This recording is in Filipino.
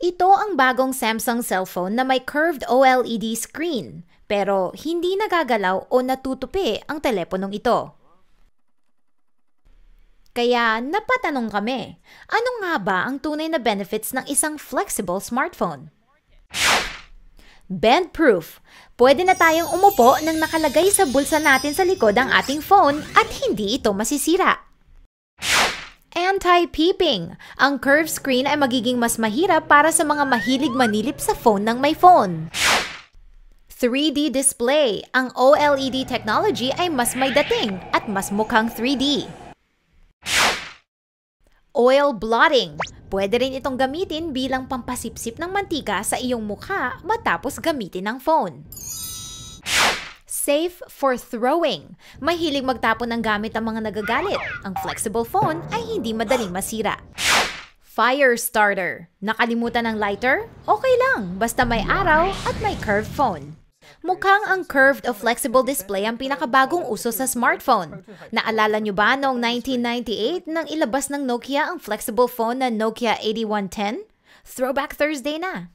Ito ang bagong Samsung cellphone na may curved OLED screen, pero hindi nagagalaw o natutupi ang teleponong ito. Kaya napatanong kami, ano nga ba ang tunay na benefits ng isang flexible smartphone? Bend-proof. Pwede na tayong umupo nang nakalagay sa bulsa natin sa likod ang ating phone at hindi ito masisira. Anti-peeping. Ang curved screen ay magiging mas mahirap para sa mga mahilig manilip sa phone ng may phone. 3D display. Ang OLED technology ay mas may dating at mas mukhang 3D. Oil blotting. Pwede rin itong gamitin bilang pampasipsip ng mantika sa iyong mukha matapos gamitin ng phone. Safe for throwing. Mahilig magtapon ng gamit ang mga nagagalit. Ang flexible phone ay hindi madaling masira. Fire starter. Nakalimutan ng lighter? Okay lang, basta may araw at may curved phone. Mukhang ang curved o flexible display ang pinakabagong uso sa smartphone. Naalala nyo ba noong 1998 nang ilabas ng Nokia ang flexible phone na Nokia 8110? Throwback Thursday na.